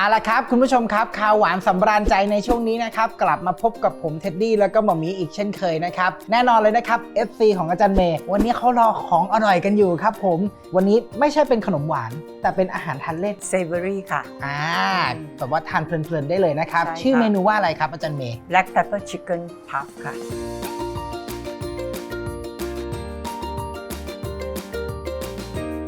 เอาละครับ คุณผู้ชมครับข่าวหวานสำราญใจในช่วงนี้นะครับ กลับมาพบกับผมเท็ดดี้แล้วก็หมอหมีอีกเช่นเคยนะครับ แน่นอนเลยนะครับ FC ของอาจารย์เมย์วันนี้เขารอของอร่อยกันอยู่ครับผม วันนี้ไม่ใช่เป็นขนมหวาน แต่เป็นอาหารทานเล่นเซเวอรี่ค่ะ อ่าแบบว่าทานเพลินๆได้เลยนะครับ ใช่ค่ะชื่อเมนูว่าอะไรครับอาจารย์เมย์ Black Pepper Chicken Puff ค่ะ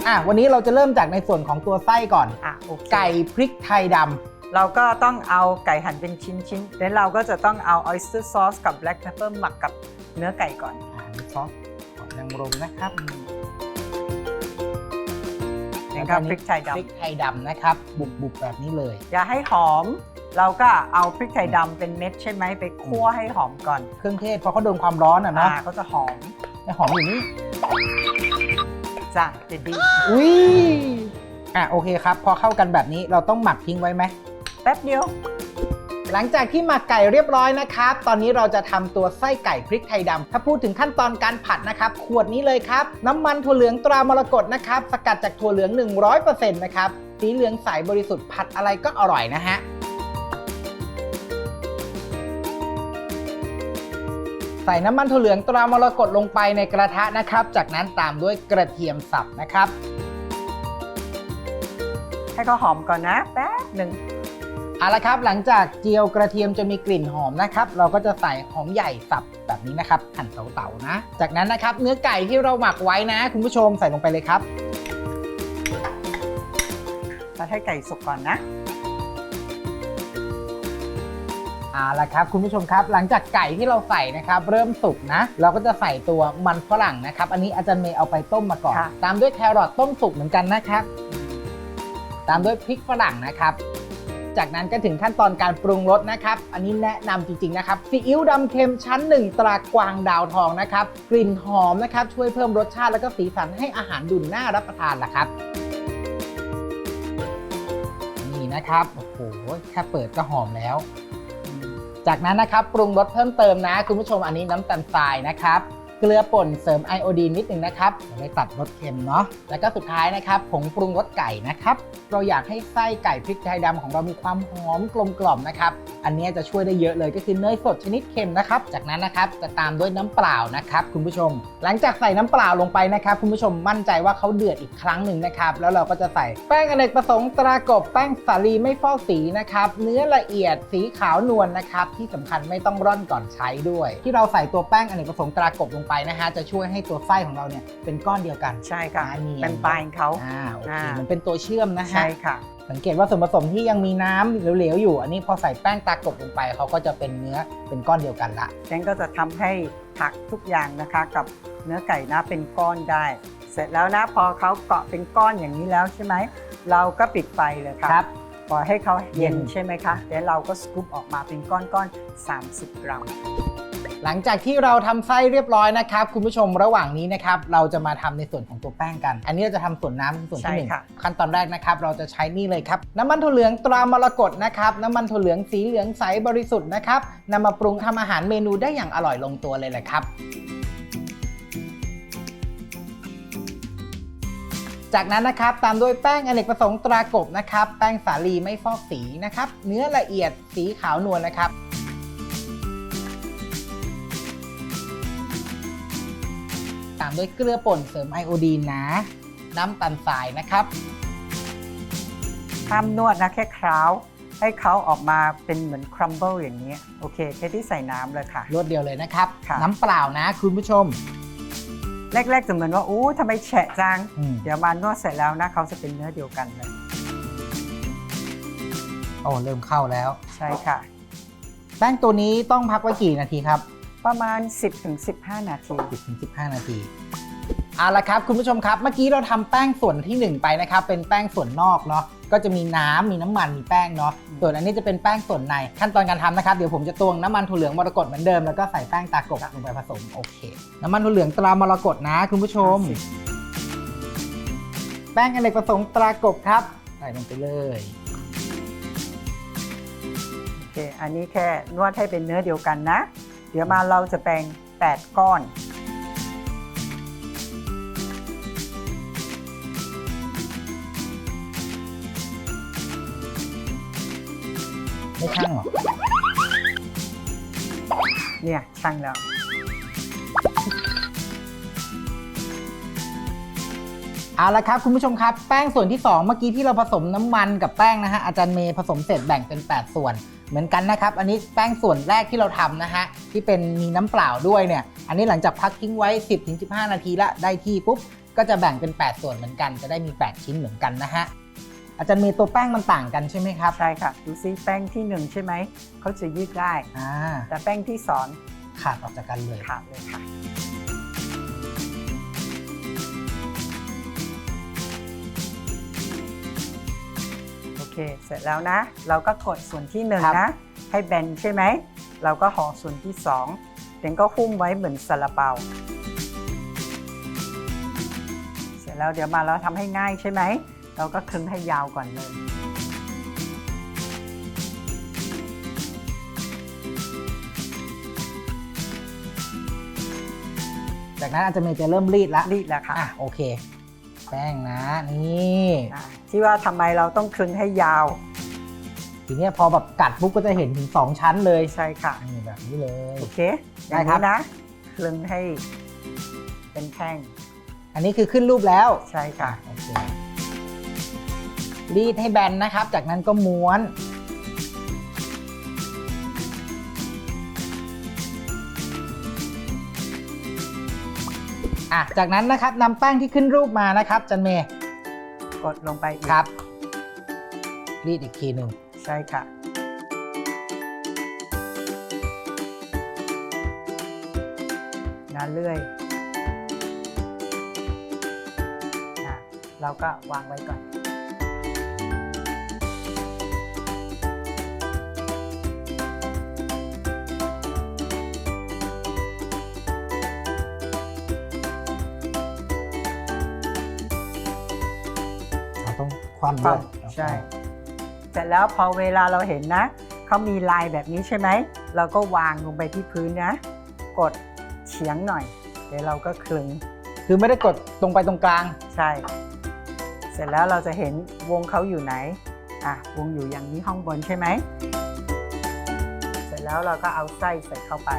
อะวันนี้เราจะเริ่มจากในส่วนของตัวไส้ก่อน อะโอเคไก่พริกไทยดำเราก็ต้องเอาไก่หั่นเป็นชิ้นๆแล้วเราก็จะต้องเอา oyster sauce กับ black pepper หมักกับเนื้อไก่ก่อน อ่ามีซอสหอยนางรมนะครับนี่ครับพริกไทยพริกดำไทยดำนะครับบุบๆแบบนี้เลย อย่าให้หอม เราก็เอาพริกไทยดำเป็นเม็ดใช่ไหมไปคั่วให้หอมก่อนเครื่องเทศเพราะเขาโดนความร้อนอะเนาะอ่าก็จะหอมแต่หอมอยู่นี่ จ้ะจะดีอุ้ยอะโอเคครับ พอเข้ากันแบบนี้เราต้องหมักทิ้งไว้ไหม แป๊บเดียว หลังจากที่หมักไก่เรียบร้อยนะครับ ตอนนี้เราจะทำตัวไส้ไก่พริกไทยดำถ้าพูดถึงขั้นตอนการผัดนะครับ ขวดนี้เลยครับ น้ำมันถั่วเหลืองตรามรกตนะครับ สกัดจากถั่วเหลือง 100%นะครับ สีเหลืองใสบริสุทธิ์ผัดอะไรก็อร่อยนะฮะ ใส่น้ำมันถั่วเหลืองตรามรกตลงไปในกระทะนะครับ จากนั้นตามด้วยกระเทียมสับนะครับ ให้เขาหอมก่อนนะแป๊บหนึ่งเอาละครับหลังจากเจียวกระเทียมจนมีกลิ่นหอมนะครับ เราก็จะใส่หอมใหญ่สับแบบนี้นะครับหั่นเต๋าๆนะ จากนั้นนะครับเนื้อไก่ที่เราหมักไว้นะ คุณผู้ชมใส่ลงไปเลยครับเราให้ไก่สุกก่อนนะ เอาละครับคุณผู้ชมครับหลังจากไก่ที่เราใส่นะครับเริ่มสุกนะ เราก็จะใส่ตัวมันฝรั่งนะครับ อันนี้อาจารย์เมย์เอาไปต้มมาก่อน ค่ะ ตามด้วยแครอทต้มสุกเหมือนกันนะครับ ตามด้วยพริกฝรั่งนะครับ จากนั้นก็ถึงขั้นตอนการปรุงรสนะครับ อันนี้แนะนำจริงๆนะครับซีอิ๊วดำเค็มชั้นหนึ่งตรากวางดาวทองนะครับ กลิ่นหอมนะครับช่วยเพิ่มรสชาติแล้วก็สีสันให้อาหารดูน่ารับประทานล่ะครับ นี่นะครับโอ้โหแค่เปิดก็หอมแล้ว จากนั้นนะครับปรุงรสเพิ่มเติมนะ คุณผู้ชมอันนี้น้ำตาลทรายนะครับ เกลือป่นเสริมไอโอดีนนิดนึงนะครับจะได้ตัดรสเค็มเนาะแล้วก็สุดท้ายนะครับผงปรุงรสไก่นะครับ เราอยากให้ไส้ไก่พริกไทยดำของเรามีความหอมกลมกล่อมนะครับอันนี้จะช่วยได้เยอะเลยก็คือเนยสดชนิดเค็มนะครับ จากนั้นนะครับจะตามด้วยน้ำเปล่านะครับคุณผู้ชม หลังจากใส่น้ำเปล่าลงไปนะครับ คุณผู้ชมมั่นใจว่าเขาเดือดอีกครั้งหนึ่งนะครับแล้วเราก็จะใส่แป้งอเนกประสงค์ตรากบแป้งสาลีไม่ฟอกสีนะครับเนื้อละเอียดสีขาวนวลนะครับที่สำคัญไม่ต้องร่อนก่อนใช้ด้วย ที่เราใส่ตัวแป้งอเนกประสงค์ตรากบลงไปนะฮะจะช่วยให้ตัวไส้ของเราเนี่ยเป็นก้อนเดียวกันใช่ค่ะอ่าเนียนเป็นปลายของเขา อ่าโอเคอ่ามันเป็นตัวเชื่อมนะฮะใช่ค่ะ สังเกตว่าส่วนผสมที่ยังมีน้ำเหลวๆอยู่ อันนี้พอใส่แป้งตากบลงไปเขาก็จะเป็นเนื้อเป็นก้อนเดียวกันละ ฉันก็จะทำให้ผักทุกอย่างนะคะ กับเนื้อไก่นะเป็นก้อนได้ เสร็จแล้วนะพอเขาเกาะเป็นก้อนอย่างนี้แล้วใช่ไหมเราก็ปิดไฟเลยค่ะครับปล่อยให้เขาเย็นเย็น ใช่ไหมคะแล้วเราก็สกู๊ปออกมาเป็นก้อนๆ30 กรัม หลังจากที่เราทำไส้เรียบร้อยนะครับคุณผู้ชมระหว่างนี้นะครับเราจะมาทำในส่วนของตัวแป้งกัน อันนี้เราจะทำส่วนน้ำเป็นส่วนที่หนึ่งใช่ค่ะขั้นตอนแรกนะครับเราจะใช้นี่เลยครับน้ำมันถั่วเหลืองตรามรกตนะครับน้ำมันถั่วเหลืองสีเหลืองใสบริสุทธิ์นะครับนำมาปรุงทำอาหารเมนูได้อย่างอร่อยลงตัวเลยแหละครับจากนั้นนะครับตามด้วยแป้งอเนกประสงค์ตรากบนะครับ แป้งสาลีไม่ฟอกสีนะครับ เนื้อละเอียดสีขาวนวลนะครับ ตามด้วยเกลือป่นเสริมไอโอดีนนะ น้ำตาลทรายนะครับห้ามนวดนะแค่คราวให้เขาออกมาเป็นเหมือนครัมเบิลอย่างนี้โอเคแค่ที่ใส่น้ำเลยค่ะ รวดเดียวเลยนะครับ ค่ะ น้ำเปล่านะคุณผู้ชม แรกๆจะเหมือนว่าอู้ทำไมแฉะจัง อืม เดี๋ยวมานวดเสร็จแล้วนะเขาจะเป็นเนื้อเดียวกันเลยโอ้เริ่มเข้าแล้ว ใช่ค่ะ แป้งตัวนี้ต้องพักไว้กี่นาทีครับ ประมาณ 10-15 นาที 10-15 นาที เอาละครับคุณผู้ชมครับ เมื่อกี้เราทำแป้งส่วนที่1ไปนะครับ เป็นแป้งส่วนนอกเนาะ ก็จะมีน้ำมีน้ำมัน มีแป้งเนาะอืมส่วนอันนี้จะเป็นแป้งส่วนใน ขั้นตอนการทำนะครับ เดี๋ยวผมจะตวงน้ำมันถั่วเหลืองมรกตเหมือนเดิม แล้วก็ใส่แป้งตากบลงไปผสม โอเค น้ำมันถั่วเหลืองตรามรกตนะคุณผู้ชม แป้งอเนกประสงค์ตรากบครับ ใส่ลงไปเลย โอเค อันนี้แค่นวดให้เป็นเนื้อเดียวกันนะ เดี๋ยวมาเราจะแบ่ง8 ก้อน ไม่ช่างหรอ เนี่ยช่างแล้ว เอาละครับคุณผู้ชมครับแป้งส่วนที่ 2 เมื่อกี้ที่เราผสมน้ำมันกับแป้งนะฮะอาจารย์เมย์ผสมเสร็จแบ่งเป็น 8 ส่วน เหมือนกันนะครับ อันนี้แป้งส่วนแรกที่เราทำนะฮะที่เป็นมีน้ำเปล่าด้วยเนี่ย อันนี้หลังจากพักทิ้งไว้ 10-15 นาทีละได้ที่ปุ๊บก็จะแบ่งเป็น 8 ส่วนเหมือนกันจะได้มี 8 ชิ้นเหมือนกันนะฮะอาจารย์เมย์ตัวแป้งมันต่างกันใช่ไหมครับใช่ค่ะดูซิแป้งที่หนึ่งใช่ไหมเขาจะยืดได้อ่าแต่แป้งที่สองขาดออกจากกันเลยขาดเลยค่ะ เค เสร็จแล้วนะ เราก็กดส่วนที่หนึ่งครับนะ ให้แบนใช่ไหม เราก็ห่อส่วนที่สองเดนก็หุ้มไว้เหมือนซาลาเปา เสร็จแล้วเดี๋ยวมาเราทำให้ง่ายใช่ไหม เราก็คลึงให้ยาวก่อนเลยจากนั้นอาจารย์เมย์จะเริ่มรีดละรีดแล้วค่ะ อะ โอเค แป้งนะนี่อ่าที่ว่าทำไมเราต้องคลึงให้ยาว ทีเนี้ยพอแบบกัดปุ๊บก็จะเห็นถึง 2 ชั้นเลยใช่ค่ะ นี่แบบนี้เลย โอเคได้อย่างครับ นี้นะคลึงให้เป็นแท่งอันนี้คือขึ้นรูปแล้วใช่ค่ะ โอเครีดให้แบนนะครับ จากนั้นก็ม้วน อะจากนั้นนะครับนำแป้งที่ขึ้นรูปมานะครับจันเมย์กดลงไปอีกครับ รีดอีกทีหนึ่งใช่ค่ะนะเลื่อยอะเราก็วางไว้ก่อน ความคด้วาวยมใช่เสร็จแล้วพอเวลาเราเห็นนะเขามีลายแบบนี้ใช่ไหมเราก็วางลงไปที่พื้นนะ กดเฉียงหน่อยเดี๋ยวเราก็คลึงคือไม่ได้กดตรงไปตรงกลางใช่ เสร็จแล้วเราจะเห็นวงเขาอยู่ไหนอะวงอยู่อย่างนี้ห้องบนใช่ไหมเสร็จแล้วเราก็เอาไส้ใส่เข้าไป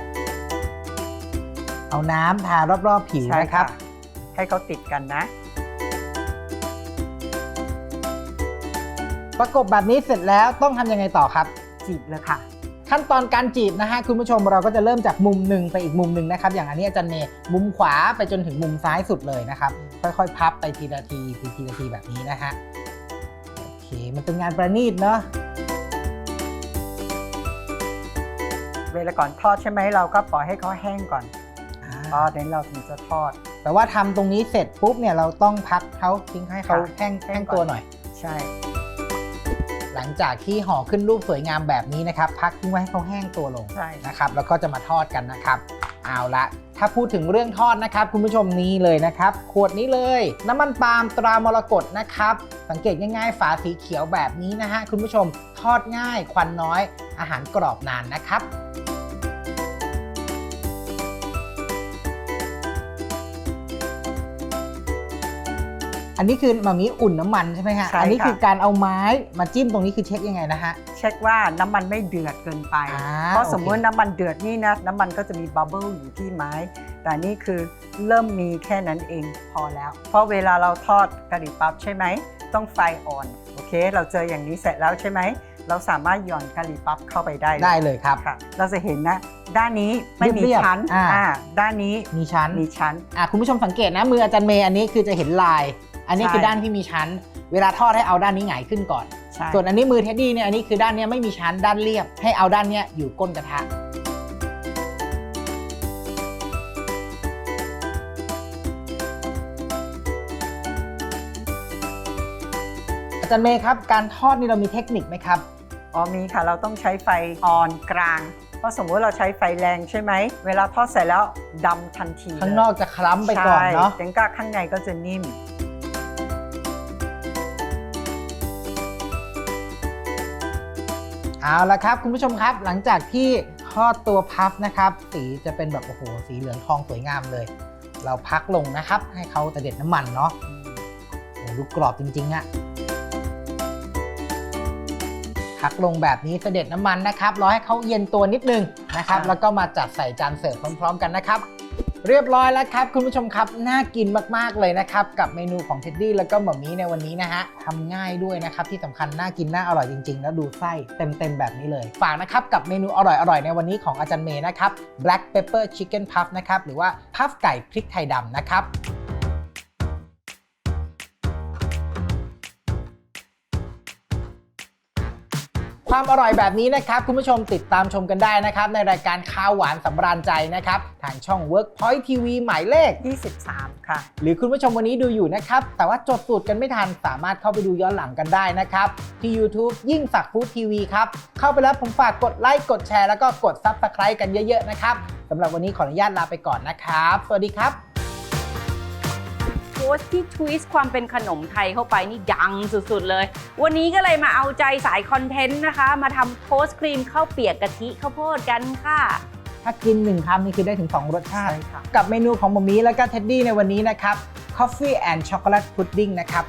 เอาน้ำทารอบๆผิวใช่นะครับ ให้เขาติดกันนะ ประกบแบบนี้เสร็จแล้วต้องทำยังไงต่อครับ จีบเลยค่ะ ขั้นตอนการจีบนะฮะคุณผู้ชมเราก็จะเริ่มจากมุมหนึ่งไปอีกมุมหนึ่งนะครับ อย่างอันนี้อาจารย์เมย์มุมขวาไปจนถึงมุมซ้ายสุดเลยนะครับ ค่อยๆ พับไปทีละทีทีทีละทีแบบนี้นะฮะโอเคมันเป็นงานประณีตเนาะเวลาก่อนทอดใช่ไหมเราก็ปล่อยให้เขาแห้งก่อนอ่าพอเดี๋ยวเราถึงจะทอด แต่ว่าทำตรงนี้เสร็จปุ๊บเนี่ยเราต้องพักเขาทิ้งให้เขาค่ะแห้งแห้แห้งงก่อนตัวหน่อย ใช่ห ลังจากที่ห่อขึ้นรูปสวยงามแบบนี้นะครับ พักทิ้งไว้ให้เขาแห้งตัวลงใช่ นะครับ แล้วก็จะมาทอดกันนะครับ เอาละถ้าพูดถึงเรื่องทอดนะครับ คุณผู้ชมนี้เลยนะครับ ขวดนี้เลย น้ำมันปาล์มตรามรกตนะครับ สังเกตง่ายๆ ฝาสีเขียวแบบนี้นะฮะคุณผู้ชมทอดง่ายควันน้อยอาหารกรอบนานนะครับ อันนี้คือมามีอุ่นน้ำมันใช่ไหมฮะ ใช่ค่ะ อันี้คือการเอาไม้มาจิ้มตรงนี้คือเช็คยังไงนะฮะ เช็คว่าน้ำมันไม่เดือดเกินไป อ่าเพราะสมมติโอเค น้ำมันเดือดนี่นะน้ำมันก็จะมีบับเบิลอยู่ที่ไม้ แต่นี่คือเริ่มมีแค่นั้นเองพอแล้ว เพราะเวลาเราทอดกะหรี่ปั๊บใช่ไหม ต้องไฟอ่อนโอเค เราเจออย่างนี้เสร็จแล้วใช่ไหม เราสามารถหย่อนกะหรี่ปั๊บเข้าไปได้เลยได้เลยครับ ค่ะ เราจะเห็นนะ ด้านนี้ไม่มีเรียบๆชั้นอ่าอ่าด้านนี้มีชั้นมีชั้น อะคุณผู้ชมสังเกตนะมืออาจารย์เมย์อันนี้คือจะเห็นลาย อันนี้ใช่คือด้านที่มีชั้น เวลาทอดให้เอาด้านนี้หงายขึ้นก่อนใช่ส่วนอันนี้มือเท็ดดี้เนี่ยอันนี้คือด้านเนี้ยไม่มีชั้นด้านเรียบ ให้เอาด้านเนี้ยอยู่ก้นกระทะอาจารย์เมย์ครับการทอดนี่เรามีเทคนิคไหมครับอ๋อมีค่ะเราต้องใช้ไฟอ่อนกลางเพราะสมมติเราใช้ไฟแรงใช่ไหม เวลาทอดเสร็จแล้วดำทันทีเลยข้างนอกจะคล้ำไปก่อนเนาะใช่แต่ก็ข้างในก็จะนิ่ม เอาละครับ คุณผู้ชมครับหลังจากที่ทอดตัวพับนะครับ สีจะเป็นแบบโอ้โหสีเหลืองทองสวยงามเลย เราพักลงนะครับ ให้เขาตะเด็ดน้ำมันเนาะโอ้โหดูกรอบจริงๆอะทพักลงแบบนี้เสด็จน้ำมันนะครับรอให้เขาเย็นตัวนิดนึงนะครับค่ะแล้วก็มาจัดใส่จานเสิร์ฟพร้อม ๆ กันนะครับ เรียบร้อยแล้วครับ คุณผู้ชมครับ น่ากินมากๆเลยนะครับ กับเมนูของเท็ดดี้แล้วก็หม่อมี่ในวันนี้นะฮะทำง่ายด้วยนะครับ ที่สำคัญน่ากินน่าอร่อยจริง ๆ แล้วดูไส้เต็มๆแบบนี้เลย ฝากนะครับกับเมนูอร่อยๆในวันนี้ของอาจารย์เมย์นะครับ black pepper chicken puff นะครับหรือว่าพัฟไก่พริกไทยดำนะครับ ความอร่อยแบบนี้นะครับ คุณผู้ชมติดตามชมกันได้นะครับ ในรายการข้าวหวานสำราญใจนะครับ ทางช่อง Workpoint TV หมายเลข 23 ค่ะ หรือคุณผู้ชมวันนี้ดูอยู่นะครับ แต่ว่าจดสูตรกันไม่ทันสามารถเข้าไปดูย้อนหลังกันได้นะครับ ที่ YouTube ยิ่งสักฟู้ดทีวีครับ เข้าไปแล้วผมฝากกดไลค์กดแชร์แล้วก็กด Subscribe กันเยอะๆนะครับสำหรับวันนี้ขออนุญาตลาไปก่อนนะครับ สวัสดีครับ โพสต์ที่ทวิสต์ความเป็นขนมไทยเข้าไปนี่ดังสุดๆเลย วันนี้ก็เลยมาเอาใจสายคอนเทนต์นะคะ มาทำโพสต์ครีมข้าวเปียกกะทิข้าวโพดกันค่ะ ถ้ากิน1คำนี่คือได้ถึง 2 รสชาติใช่ค่ะกับเมนูของหมอมีและก็เท็ดดี้ในวันนี้นะครับ Coffee and Chocolate Pudding นะครับ